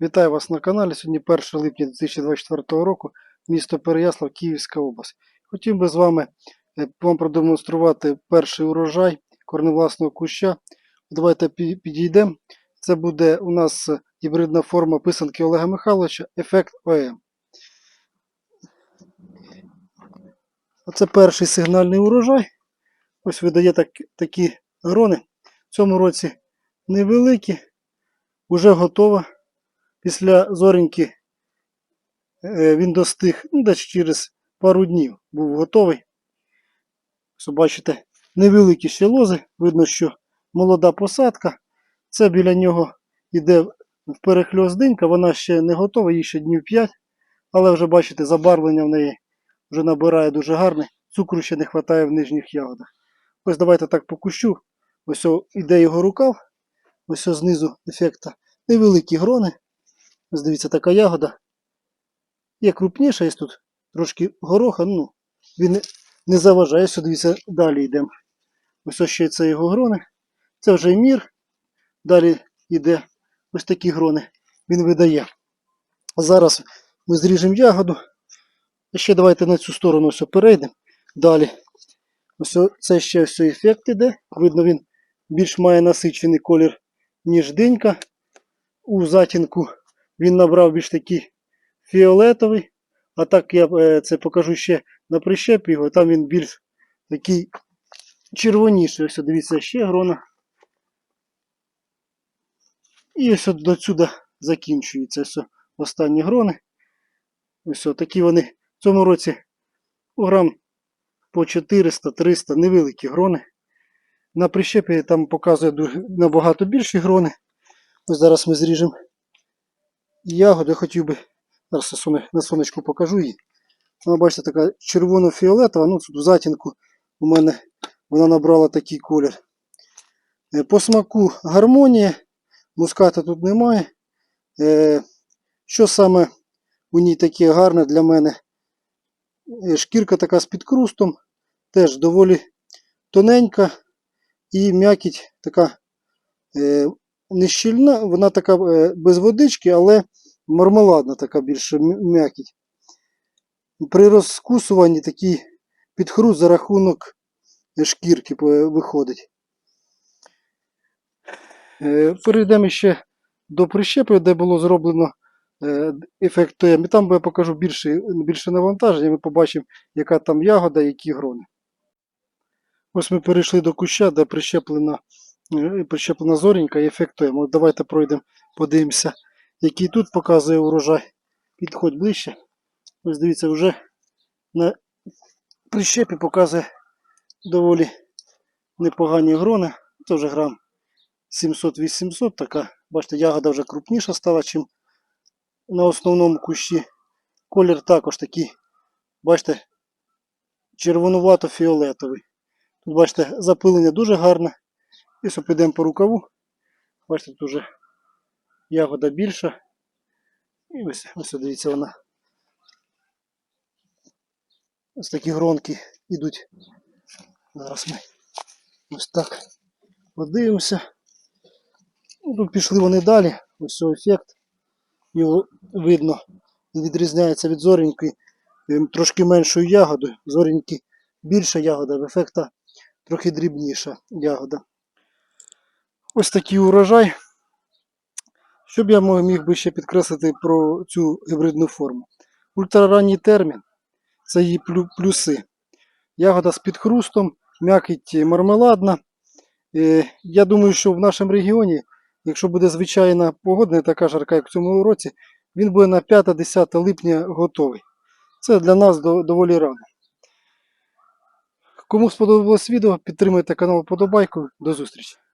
Вітаю вас на каналі. Сьогодні 1 липня 2024 року, місто Переяслав, Київська область. Хотів би з вами е, вам продемонструвати перший урожай корневласного куща. Давайте підійдемо. Це буде у нас гібридна форма писанки Олега Михайловича Ефект ОМ. Оце перший сигнальний урожай. Ось видає так, такі грони. В цьому році невеликі, вже готова. Після зоріньки е, він достиг ну, десь через пару днів був готовий. Ось бачите, невеликі ще лози. Видно, що молода посадка. Це біля нього йде в перехльост динька, вона ще не готова, їй ще днів 5. Але вже бачите, забарвлення в неї вже набирає дуже гарне. Цукру ще не вистачає в нижніх ягодах. Ось давайте так по кущу. Ось іде його рукав. Ось знизу ефекта. Невеликі грони. Ось дивіться, така ягода. Є крупніша, є тут трошки гороха, ну, він не, заважає. Ось дивіться, далі йдемо. Ось ось ще це його грони. Це вже мір. Далі йде ось такі грони. Він видає. Зараз ми зріжемо ягоду. А ще давайте на цю сторону ось перейдемо. Далі. Ось це ще ось ефект іде. Видно, він більш має насичений колір, ніж динька. У затінку він набрав більш такий фіолетовий. А так я е, це покажу ще на прищепі його. Там він більш такий червоніший. Ось дивіться, ще грона. І ось от до сюди закінчується ось останні грони. Ось такі вони в цьому році грам по 400-300 невеликі грони. На прищепі там показує набагато більші грони. Ось зараз ми зріжемо ягоди. Хотів би зараз на сонечку покажу її. Вона, бачите, така червоно-фіолетова. Ну, тут в затінку у мене вона набрала такий колір. Е, По смаку гармонія. Муската тут немає. Е, Що саме у ній таке гарне для мене? Е, Шкірка така з підкрустом, теж доволі тоненька і м'якіть така не щільна, вона така е, без водички, але мармеладна така більше м- м'якіть. При розкусуванні такий підхруст за рахунок е, шкірки виходить. Е, Перейдемо ще до прищепи, де було зроблено ефект ТМ. І там я покажу більше, більше навантаження, ми побачимо, яка там ягода, які грони. Ось ми перейшли до куща, де прищеплена, е, прищеплена зорінька і ефект От давайте пройдемо, подивимося, який тут показує урожай. Підходь ближче. Ось дивіться, вже на прищепі показує доволі непогані грони. Це вже грам 700-800 така. Бачите, ягода вже крупніша стала, чим на основному кущі. Колір також такий, бачите, червонувато-фіолетовий. Тут, бачите, запилення дуже гарне. Якщо підемо по рукаву, бачите, тут вже ягода більша. І ось, ось дивіться вона. Ось такі гронки йдуть. Зараз ми ось так подивимося. Ну, Тут пішли вони далі. Ось цей ефект. Його видно. Він відрізняється від зоріньки ем, трошки меншою ягодою. Зоріньки більша ягода, в ефекта трохи дрібніша ягода. Ось такий урожай. Що б я міг би ще підкреслити про цю гібридну форму? Ультраранній термін це її плюси. Ягода з підхрустом, м'якіть мармеладна. Е, Я думаю, що в нашому регіоні, якщо буде звичайна погода, не така жарка, як в цьому році, він буде на 5-10 липня готовий. Це для нас доволі рано. Кому сподобалось відео, підтримуйте канал подобайкою. До зустрічі!